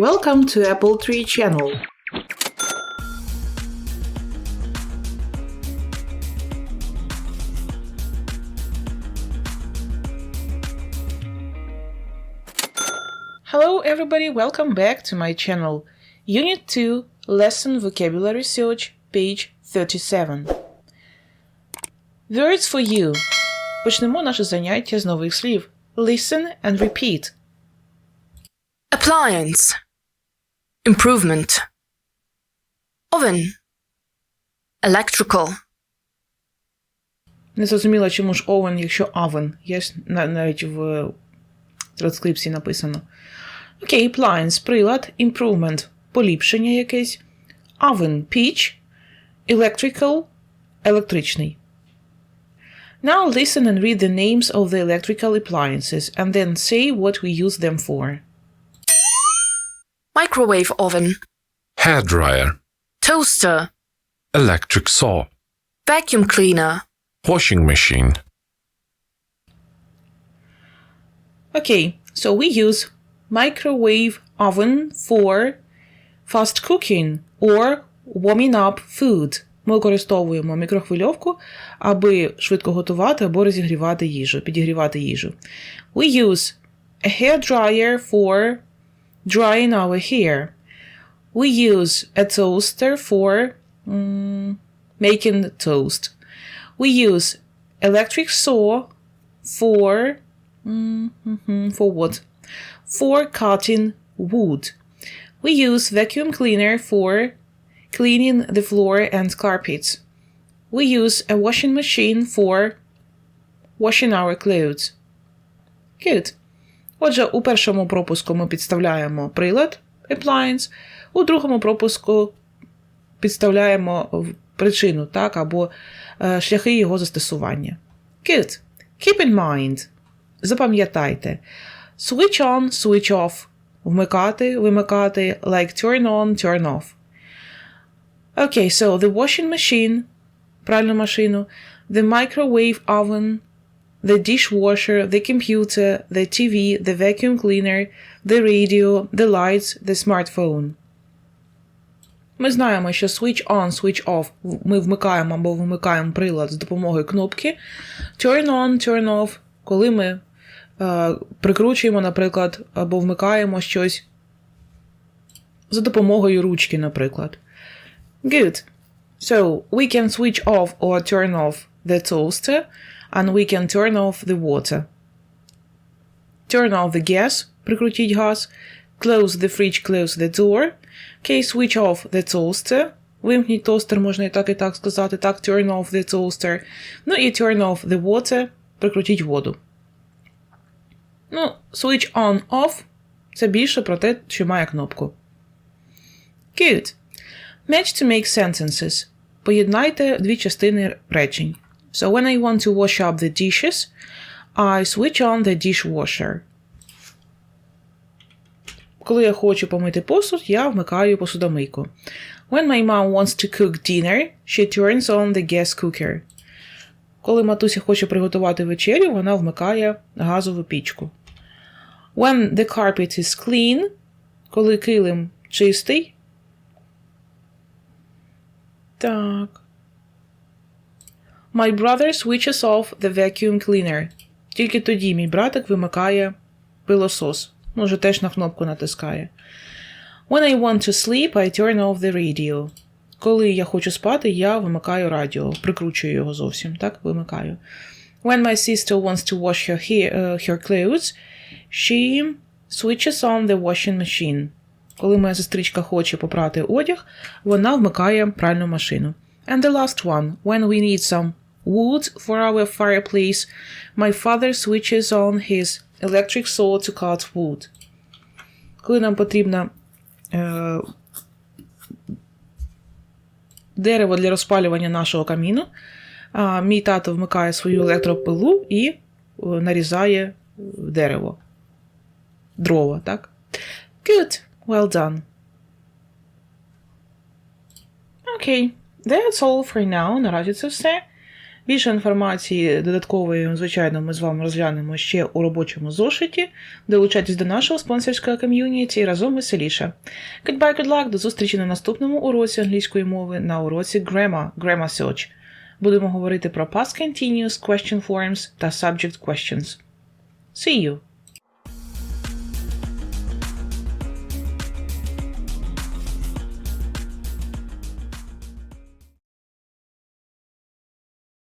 Welcome to Apple Tree channel. Hello everybody, welcome back to my channel. Unit 2, Lesson Vocabulary Search, page 37. Words for you. Почнемо наше заняття з нових слів. Listen and repeat. Appliance. Improvement. Oven. Electrical. Не зрозуміла, чому ж oven, якщо oven. Є ж на- навіть в транскрипції написано. Окей, appliance, прилад, improvement, поліпшення якесь, oven, піч, electrical, електричний. Now listen and read the names of the electrical appliances and then say what we use them for. Microwave oven. hairdryer, Toaster. electric saw, Vacuum cleaner. washing machine, Okay, so we use microwave oven for fast cooking or warming up food. Ми використовуємо мікрохвильовку, аби швидко готувати або розігрівати їжу, підігрівати їжу. We use a hair dryer for drying our hair. We use a toaster for mm, making toast. We use electric saw for Mhm, For what? For cutting wood. We use vacuum cleaner for cleaning the floor and carpets. We use a washing machine for washing our clothes. Good. Отже, у першому пропуску ми підставляємо прилад appliance, у другому пропуску підставляємо причину, так, або е, шляхи його застосування. Good. Keep in mind. Запам'ятайте. Switch on, switch off. Вмикати, вимикати, like turn on, turn off. Okay, so the washing machine, пральну машину, the microwave oven, the dishwasher, the computer, the TV, the vacuum cleaner, the radio, the lights, the smartphone. Ми знаємо, що switch on, switch off ми вмикаємо або вимикаємо прилад з допомогою кнопки. Turn on, turn off, коли ми е, прикручуємо, наприклад, або вмикаємо щось за допомогою ручки, наприклад. Good. So we can switch off or turn off the toaster and we can turn off the water. Turn off the gas, прикрутіть газ. Close the fridge, close the door. Okay, switch off the toaster. Вимкніть тостер, можна і так, і так сказати. Так, turn off the toaster. Ну і turn off the water, прикрутіть воду. Ну, switch on off це більше про те, що має кнопку. Good. Match to make sentences. Поєднайте дві частини речень. So when I want to wash up the dishes, I switch on the dishwasher. Коли я хочу помити посуд, я вмикаю посудомийку. When my mom wants to cook dinner, she turns on the gas cooker. Коли матуся хоче приготувати вечерю, вона вмикає газову пічку. When the carpet is clean, коли килим чистий. Так. My brother switches off the vacuum cleaner. Тільки тоді мій братик вимикає пилосос. Може, теж на кнопку натискає. When I want to sleep, I turn off the radio. Коли я хочу спати, я вимикаю радіо, прикручую його зовсім, так? Вимикаю. When my sister wants to wash her, uh, her clothes, she switches on the washing machine. Коли моя сестричка хоче попрати одяг, вона вмикає пральну машину. And the last one, when we need some wood for our fireplace, my father switches on his electric saw to cut wood. Коли нам потрібно е, дерево для розпалювання нашого каміну, а, мій тато вмикає свою електропилу і е, нарізає дерево. Дрова, так? Good. Well done. Okay, that's all for now. Наразі це все. Більше інформації додаткової, звичайно, ми з вами розглянемо ще у робочому зошиті. Долучайтесь до нашого спонсорського ком'юніті разом веселіше. Goodbye, good luck, до зустрічі на наступному уроці англійської мови на уроці Grammar, Grammar Search. Будемо говорити про past continuous, question forms та subject questions. See you!